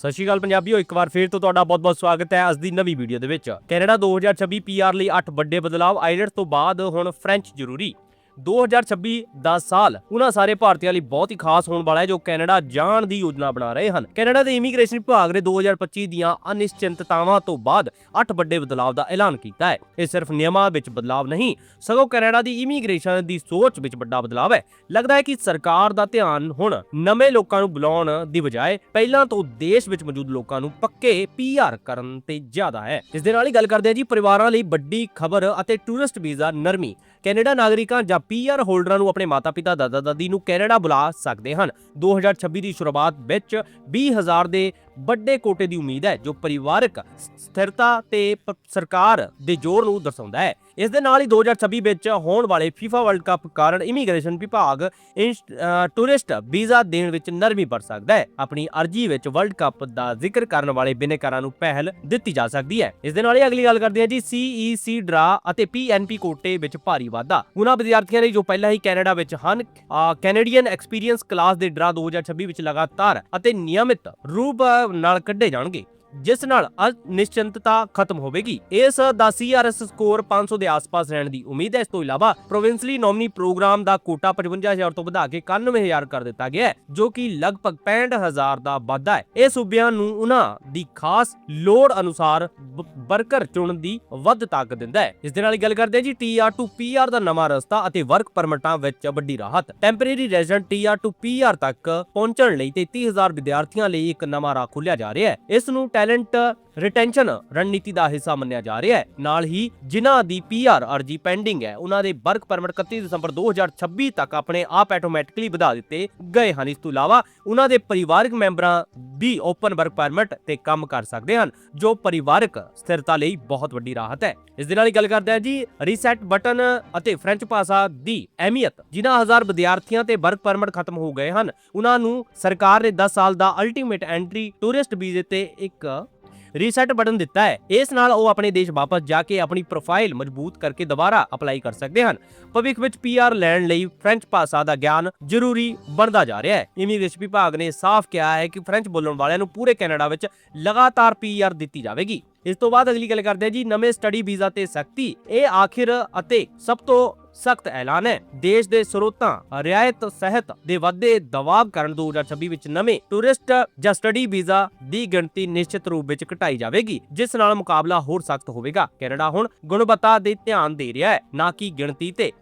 ਸਤਿ ਸ਼੍ਰੀ ਅਕਾਲ ਪੰਜਾਬੀਓ, ਇੱਕ ਵਾਰ ਫੇਰ ਤੋਂ ਤੁਹਾਡਾ ਬਹੁਤ-ਬਹੁਤ ਸਵਾਗਤ ਹੈ ਅੱਜ ਦੀ ਨਵੀਂ ਵੀਡੀਓ ਦੇ ਵਿੱਚ। ਕੈਨੇਡਾ 2026 ਪੀਆਰ ਲਈ 8 ਵੱਡੇ ਬਦਲਾਅ ਆਈਲੈਟਸ ਤੋਂ ਬਾਅਦ ਹੁਣ ਫ੍ਰੈਂਚ ਜ਼ਰੂਰੀ। 2026 ਦਾ ਸਾਲ ਉਹਨਾਂ ਸਾਰੇ ਭਾਰਤੀਆਂ ਲਈ ਬਹੁਤ ਹੀ ਖਾਸ ਹੋਣ ਵਾਲਾ ਹੈ, ਜੋ ਕੈਨੇਡਾ ਜਾਣ ਦੀ ਯੋਜਨਾ ਬਣਾ ਰਹੇ ਹਨ। ਕੈਨੇਡਾ ਦੇ ਇਮੀਗ੍ਰੇਸ਼ਨ ਵਿਭਾਗ ਨੇ 2025 ਦੀਆਂ ਅਨਿਸ਼ਚਿੰਤਤਾਵਾਂ ਤੋਂ ਬਾਅਦ 8 ਵੱਡੇ ਬਦਲਾਅ ਦਾ ਐਲਾਨ ਕੀਤਾ ਹੈ। ਇਹ ਸਿਰਫ ਨਿਯਮਾਂ ਵਿੱਚ ਬਦਲਾਅ ਨਹੀਂ, ਸਗੋਂ ਕੈਨੇਡਾ ਦੀ ਇਮੀਗ੍ਰੇਸ਼ਨ ਦੀ ਸੋਚ ਵਿੱਚ ਵੱਡਾ ਬਦਲਾਅ ਹੈ। ਲੱਗਦਾ ਹੈ ਕਿ ਸਰਕਾਰ ਦਾ ਧਿਆਨ ਹੁਣ ਨਵੇਂ ਲੋਕਾਂ ਨੂੰ ਬੁਲਾਉਣ ਦੀ ਬਜਾਏ ਪਹਿਲਾਂ ਤੋਂ ਦੇਸ਼ ਵਿੱਚ ਮੌਜੂਦ ਲੋਕਾਂ ਨੂੰ ਪੱਕੇ ਪੀਆਰ ਕਰਨ ਤੇ ਜ਼ਿਆਦਾ ਹੈ। ਇਸ ਦੇ ਨਾਲ ਹੀ ਗੱਲ ਕਰਦੇ ਹਾਂ ਜੀ, ਪਰਿਵਾਰਾਂ ਲਈ ਵੱਡੀ ਖਬਰ ਅਤੇ ਟੂਰਿਸਟ ਵੀਜ਼ਾ ਨਰਮੀ। ਕੈਨੇਡਾ ਨਾਗਰਿਕਾਂ ਜਾਂ ਪੀਆਰ ਹੋਲਡਰਾਂ ਨੂੰ ਆਪਣੇ ਮਾਤਾ-ਪਿਤਾ, ਦਾਦਾ-ਦਾਦੀ ਨੂੰ ਕੈਨੇਡਾ ਬੁਲਾ ਸਕਦੇ ਹਨ। 2026 ਦੀ ਸ਼ੁਰੂਆਤ ਵਿੱਚ 20000 ਦੇ ਵੱਡੇ ਕੋਟੇ ਦੀ ਉਮੀਦ ਹੈ, ਜੋ ਪਰਿਵਾਰਕ ਸਥਿਰਤਾ ਤੇ ਸਰਕਾਰ ਦੇ ਜ਼ੋਰ ਨੂੰ ਦਰਸਾਉਂਦਾ ਹੈ। ਇਸ ਦੇ ਨਾਲ ਹੀ 2026 ਵਿੱਚ ਹੋਣ ਵਾਲੇ FIFA ਵਰਲਡ ਕੱਪ ਕਾਰਨ ਇਮੀਗ੍ਰੇਸ਼ਨ ਵਿਭਾਗ ਟੂਰਿਸਟ ਵੀਜ਼ਾ ਦੇਣ ਵਿੱਚ ਨਰਮੀ ਵਰਤ ਸਕਦਾ ਹੈ। ਆਪਣੀ ਅਰਜ਼ੀ ਵਿੱਚ ਵਰਲਡ ਕੱਪ ਦਾ ਜ਼ਿਕਰ ਕਰਨ ਵਾਲੇ ਬਿਨੇਕਾਰਾਂ ਨੂੰ ਪਹਿਲ ਦਿੱਤੀ ਜਾ ਸਕਦੀ ਹੈ। ਇਸ ਦੇ ਨਾਲ ਹੀ ਅਗਲੀ ਗੱਲ ਕਰਦੇ ਹਾਂ ਜੀ CEC ਡਰਾ ਅਤੇ PNP ਕੋਟੇ ਵਿੱਚ ਭਾਰੀ ਵਾਧਾ। ਉਹਨਾਂ ਵਿਦਿਆਰਥੀਆਂ ਲਈ ਜੋ ਪਹਿਲਾਂ ਹੀ ਕੈਨੇਡਾ ਵਿੱਚ ਹਨ ਕੈਨੇਡੀਅਨ ਐਕਸਪੀਰੀਅੰਸ ਕਲਾਸ ਦੇ ਡਰਾ 2026 ਵਿੱਚ ਲਗਾਤਾਰ ਅਤੇ ਨਿਯਮਿਤ ਰੂਪ ਨਾਲ ਕੱਢੇ ਜਾਣਗੇ। ਜਿਸ ਨਾਲ ਅਨਿਸ਼ਚਿੰਤਤਾ ਖਤਮ ਹੋਵੇਗੀ। ਇਸ ਦਾ CRS ਸਕੋਰ 500 ਦੇ ਆਸ-ਪਾਸ ਰਹਿਣ ਦੀ ਉਮੀਦ ਹੈ। ਇਸ ਤੋਂ ਇਲਾਵਾ ਪ੍ਰੋਵਿੰਸਲੀ ਨੋਮਨੀ ਪ੍ਰੋਗਰਾਮ ਦਾ ਕੋਟਾ 55000 ਤੋਂ ਵਧਾ ਕੇ 91000 ਕਰ ਦਿੱਤਾ ਗਿਆ ਹੈ, ਜੋ ਕਿ ਲਗਭਗ 65000 ਦਾ ਵਾਧਾ ਹੈ। ਇਹ ਸੂਬਿਆਂ ਨੂੰ ਉਹਨਾਂ ਦੀ ਖਾਸ ਲੋੜ ਅਨੁਸਾਰ ਵਰਕਰ ਚੁਣਨ ਦੀ ਵੱਧ ਤਾਕਤ ਦਿੰਦਾ ਹੈ। ਇਸ ਦੇ ਨਾਲ ਹੀ ਗੱਲ ਕਰਦੇ ਹਾਂ ਜੀ TR ਟੂ PR ਦਾ ਨਵਾਂ ਰਸਤਾ ਅਤੇ ਵਰਕ ਪਰਮਿਟਾਂ ਵਿੱਚ ਵੱਡੀ ਰਾਹਤ। Temporary resident TR to PR ਤੱਕ ਪਹੁੰਚਣ ਲਈ 33000 ਵਿਦਿਆਰਥੀਆਂ ਲਈ ਇੱਕ ਨਵਾਂ ਰਾਹ ਖੋਲ੍ਹਿਆ ਜਾ ਰਿਹਾ ਹੈ। ਇਸ ਨੂੰ talent uh, ਰਿਟੈਂਸ਼ਨ ਰਣਨੀਤੀ ਦਾ ਹਿੱਸਾ ਮੰਨਿਆ ਜਾ ਰਿਹਾ ਹੈ। ਨਾਲ ਹੀ ਜਿਨ੍ਹਾਂ ਦੀ ਪੀਆਰ ਅਰਜੀ ਪੈਂਡਿੰਗ ਹੈ, ਉਹਨਾਂ ਦੇ ਵਰਕ ਪਰਮਿਟ 31 ਦਸੰਬਰ 2026 ਤੱਕ ਆਪਣੇ ਆਪ ਆਟੋਮੈਟਿਕਲੀ ਵਧਾ ਦਿੱਤੇ ਗਏ ਹਨ। ਇਸ ਤੋਂ ਇਲਾਵਾ ਉਹਨਾਂ ਦੇ ਪਰਿਵਾਰਕ ਮੈਂਬਰਾਂ ਵੀ ਓਪਨ ਵਰਕ ਪਰਮਿਟ ਤੇ ਕੰਮ ਕਰ ਸਕਦੇ ਹਨ, ਜੋ ਪਰਿਵਾਰਕ ਸਥਿਰਤਾ ਲਈ ਬਹੁਤ ਵੱਡੀ ਰਾਹਤ ਹੈ। ਇਸ ਦੇ ਨਾਲ ਹੀ ਗੱਲ ਕਰਦੇ ਹਾਂ ਜੀ ਰੀਸੈਟ ਬਟਨ ਅਤੇ ਫ੍ਰੈਂਚ ਭਾਸ਼ਾ ਦੀ ਅਹਿਮੀਅਤ, ਜਿਨ੍ਹਾਂ ਹਜ਼ਾਰ ਵਿਦਿਆਰਥੀਆਂ ਤੇ ਵਰਕ ਪਰਮਿਟ ਖਤਮ ਹੋ ਗਏ ਹਨ, ਉਹਨਾਂ ਨੂੰ ਸਰਕਾਰ ਨੇ 10 ਸਾਲ ਦਾ ਅਲਟੀਮੇਟ ਐਂਟਰੀ ਟੂਰਿਸਟ ਵੀਜ਼ੇ ਤੇ ਇੱਕ ਰੀਸੈਟ ਬਟਨ ਦਿੱਤਾ ਹੈ। ਇਸ ਨਾਲ ਉਹ ਆਪਣੇ ਦੇਸ਼ ਵਾਪਸ ਜਾ ਕੇ ਆਪਣੀ ਪ੍ਰੋਫਾਈਲ ਮਜ਼ਬੂਤ ਕਰਕੇ ਦੁਬਾਰਾ ਅਪਲਾਈ ਕਰ ਸਕਦੇ ਹਨ। ਭਵਿੱਖ ਵਿੱਚ ਪੀਆਰ ਲੈਣ ਲਈ ਫ੍ਰੈਂਚ ਭਾਸ਼ਾ ਦਾ ਗਿਆਨ ਜ਼ਰੂਰੀ ਬਣਦਾ ਜਾ ਰਿਹਾ ਹੈ। ਇਮੀਗ੍ਰੇਸ਼ਨ ਵਿਭਾਗ ਨੇ ਸਾਫ਼ ਕਿਹਾ ਹੈ ਕਿ ਫ੍ਰੈਂਚ ਬੋਲਣ ਵਾਲਿਆਂ ਨੂੰ ਪੂਰੇ ਕੈਨੇਡਾ ਵਿੱਚ ਲਗਾਤਾਰ ਪੀਆਰ ਦਿੱਤੀ ਜਾਵੇਗੀ। ਇਸ ਤੋਂ ਬਾਅਦ ਅਗਲੀ ਗੱਲ ਕਰਦੇ ਹਾਂ ਜੀ, ਨਵੇਂ ਸਟੱਡੀ ਵੀਜ਼ਾ ਤੇ ਸਖਤੀ। ਇਹ ਆਖਿਰ ਅਤੇ ਸਭ ਤੋਂ ਸਖਤ ਐਲਾਨ ਹੈ। ਦੇਸ਼ ਦੇ ਸਰੋਤਾਂ, ਰਿਆਇਤ ਸਹਿਤ ਦੇ ਵਾਧੇ ਦਬਾਅ ਕਰਨ 2026 ਵਿੱਚ ਨਵੇਂ ਟੂਰਿਸਟ ਜਾਂ ਸਟੱਡੀ ਵੀਜ਼ਾ ਦੀ ਗਿਣਤੀ ਨਿਸ਼ਚਿਤ ਰੂਪ ਵਿੱਚ ਘਟਾਈ ਜਾਵੇਗੀ, ਜਿਸ ਨਾਲ ਮੁਕਾਬਲਾ ਹੋਰ ਸਖਤ ਹੋਵੇਗਾ। ਕੈਨੇਡਾ ਹੁਣ ਗੁਣਵੱਤਾ ਦੇ ਧਿਆਨ ਦੇ ਰਿਹਾ ਹੈ, ਨਾ ਕਿ ਗਿਣਤੀ ਤੇ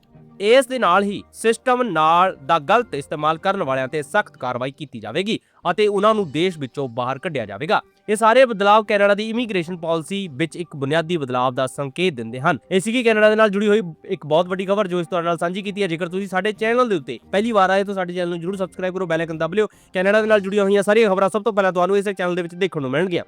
ਇਸ ਦੇ ਨਾਲ ਹੀ ਸਿਸਟਮ ਨਾਲ ਦਾ ਗਲਤ ਇਸਤੇਮਾਲ ਕਰਨ ਵਾਲਿਆਂ ਤੇ ਸਖਤ ਕਾਰਵਾਈ ਕੀਤੀ ਜਾਵੇਗੀ ਅਤੇ ਉਹਨਾਂ ਨੂੰ ਦੇਸ਼ ਵਿੱਚੋਂ ਬਾਹਰ ਕੱਢਿਆ ਜਾਵੇਗਾ। ਇਹ ਸਾਰੇ ਬਦਲਾਅ ਕੈਨੇਡਾ ਦੀ ਇਮੀਗ੍ਰੇਸ਼ਨ ਪਾਲਿਸੀ ਵਿੱਚ ਇੱਕ ਬੁਨਿਆਦੀ ਬਦਲਾਅ ਦਾ ਸੰਕੇਤ ਦਿੰਦੇ ਹਨ। ਇਹ ਸੀਗੀ ਕੈਨੇਡਾ ਦੇ ਨਾਲ ਜੁੜੀ ਹੋਈ ਇੱਕ ਬਹੁਤ ਵੱਡੀ ਖਬਰ ਜੋ ਇਸ ਤੁਹਾਡੇ ਨਾਲ ਸਾਂਝੀ ਕੀਤੀ ਹੈ। ਜੇਕਰ ਤੁਸੀਂ ਸਾਡੇ ਚੈਨਲ ਦੇ ਉੱਤੇ ਪਹਿਲੀ ਵਾਰ ਆਏ ਤਾਂ ਸਾਡੇ ਚੈਨਲ ਨੂੰ ਜਰੂਰ ਸਬਸਕ੍ਰਾਈਬ ਕਰੋ, ਬੈਲ ਆਈਕਨ ਦਬ ਲਿਓ। ਕੈਨੇਡਾ ਦੇ ਨਾਲ ਜੁੜੀਆਂ ਹੋਈਆਂ ਸਾਰੀਆਂ ਖਬਰਾਂ ਸਭ ਤੋਂ ਪਹਿਲਾਂ ਤੁਹਾਨੂੰ ਇਸੇ ਚੈਨਲ ਦੇ ਵਿੱਚ ਦੇਖਣ ਨੂੰ ਮਿਲਣਗੀਆਂ।